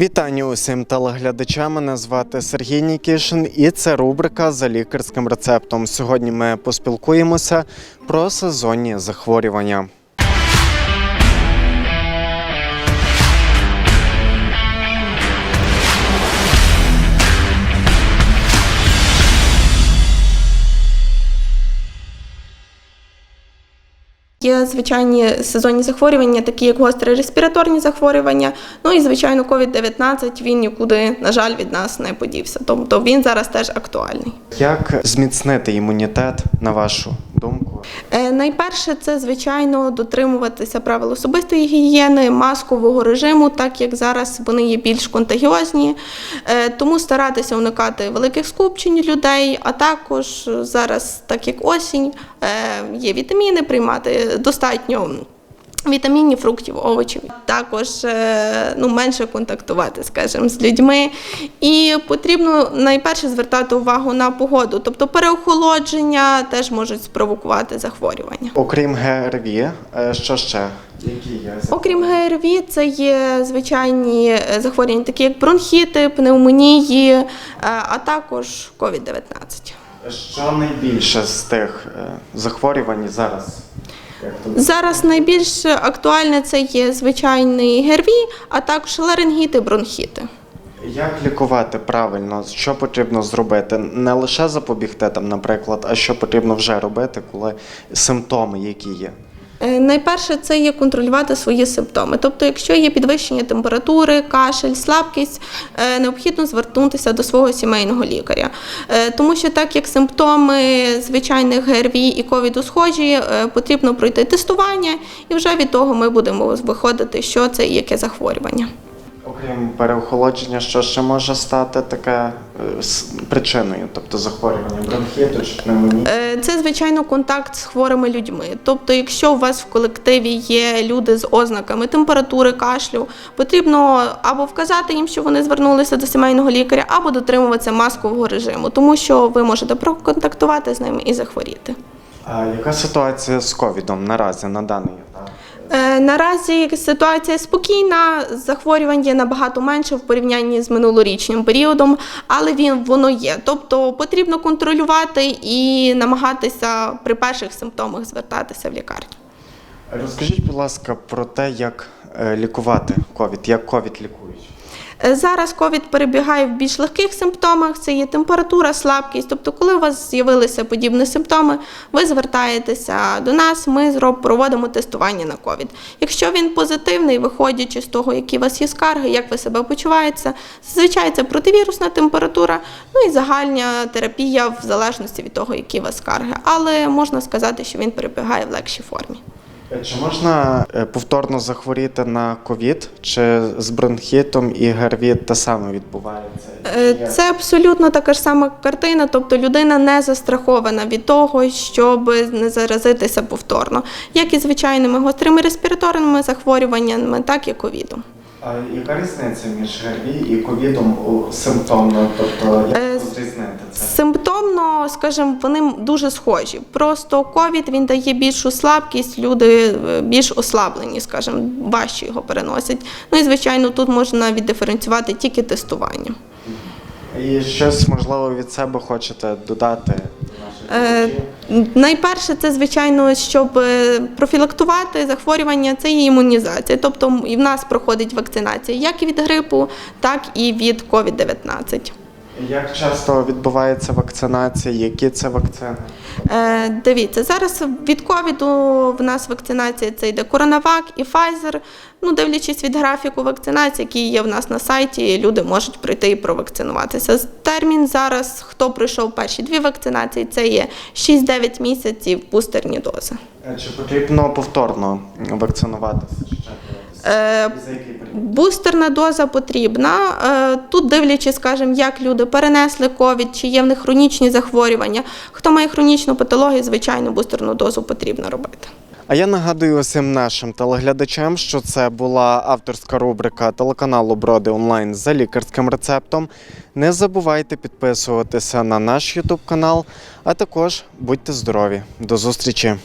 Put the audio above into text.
Вітання усім телеглядачам. Мене звати Сергій Нікішин, і це рубрика за лікарським рецептом. Сьогодні ми поспілкуємося про сезонні захворювання. Є звичайні сезонні захворювання, такі як гострі респіраторні захворювання. Ну і звичайно, COVID-19 він нікуди, на жаль, від нас не подівся. Тобто він зараз теж актуальний. Як зміцнити імунітет, на вашу Найперше, це звичайно дотримуватися правил особистої гігієни, маскового режиму, так як зараз вони є більш контагіозні. Е, Тому старатися уникати великих скупчень людей, а також зараз, так як осінь, е, є вітаміни, приймати достатньо. Вітамінів, фруктів, овочів, також е, ну, менше контактувати, скажімо, з людьми. І потрібно найперше звертати увагу на погоду, тобто переохолодження теж можуть спровокувати захворювання. Окрім ГРВІ, е, що ще? Які є? Окрім ГРВІ, це є звичайні е, захворювання, такі як бронхіти, пневмонії, а також COVID-19. Що найбільше з тих захворювань зараз? Зараз найбільш актуальне це є звичайний герві, а також ларингіти, бронхіти. Як лікувати правильно? Що потрібно зробити? Не лише запобігти там, наприклад, а що потрібно вже робити, коли симптоми які є? Е, Найперше це є контролювати свої симптоми. Тобто, якщо є підвищення температури, кашель, слабкість, е, необхідно звернутися до свого сімейного лікаря. Е, Тому що так як симптоми звичайних ГРВІ і ковіду схожі, потрібно пройти тестування, і вже від того ми будемо виходити, що це і яке захворювання. Окрім переохолодження, що ще може стати таке е, причиною, тобто захворювання бронхіту чи пневмонії? Е, Це звичайно контакт з хворими людьми. Тобто, якщо у вас в колективі є люди з ознаками температури, кашлю, потрібно або вказати їм, що вони звернулися до сімейного лікаря, або дотримуватися маскового режиму, тому що ви можете проконтактувати з ними і захворіти. А яка ситуація з ковідом наразі на даний етап? Е, Наразі ситуація спокійна, захворювань є набагато менше в порівнянні з минулорічним періодом, але він воно є. Тобто потрібно контролювати і намагатися при перших симптомах звертатися в лікарню. Розкажіть, будь ласка, про те, як лікувати ковід, як ковід лікують. Е, Зараз ковід перебігає в більш легких симптомах. Це є температура, слабкість. Тобто, коли у вас з'явилися подібні симптоми, ви звертаєтеся до нас. Ми проводимо тестування на ковід. Якщо він позитивний, виходячи з того, які у вас є скарги, як ви себе почуваєте, зазвичай це противірусна температура, ну і загальна терапія в залежності від того, які у вас скарги. Але можна сказати, що він перебігає в легшій формі. Е, Чи можна е, повторно захворіти на ковід, чи з бронхітом і ГРВІ те саме відбувається? Е, Це абсолютно така ж сама картина, тобто людина не застрахована від того, щоб не заразитися повторно, як і звичайними гострими респіраторними захворюваннями, так і ковідом. А яка різниця між ГРВІ і ковідом у- симптомно? Тобто як розрізнити скажімо, вони дуже схожі. Просто ковід він дає більшу слабкість, люди е, більш ослаблені, скажімо, важче його переносять. Ну і звичайно, тут можна віддиференціювати тільки тестуванням. І щось можливо від себе хочете додати Е. Найперше, це звичайно, щоб е, профілактувати захворювання, це є імунізація. Тобто і в нас проходить вакцинація як від грипу, так і від COVID-19. Як часто відбувається вакцинація? Які це вакцини? Е, дивіться, зараз від ковіду в нас вакцинація це йде Коронавак і Pfizer. Ну, дивлячись від графіку вакцинації, який є в нас на сайті, люди можуть прийти і провакцинуватися. Термін зараз, хто пройшов перші дві вакцинації, це є 6-9 місяців бустерні дози. Е, Чи потрібно повторно вакцинуватися? Е, за який? Бустерна доза потрібна. Е, Тут дивлячись, скажімо, як люди перенесли ковід, чи є в них хронічні захворювання. Хто має хронічну патологію, звичайно, бустерну дозу потрібно робити. А я нагадую усім нашим телеглядачам, що це була авторська рубрика телеканалу Броди онлайн за лікарським рецептом. Не забувайте підписуватися на наш Ютуб канал, а також будьте здорові. До зустрічі!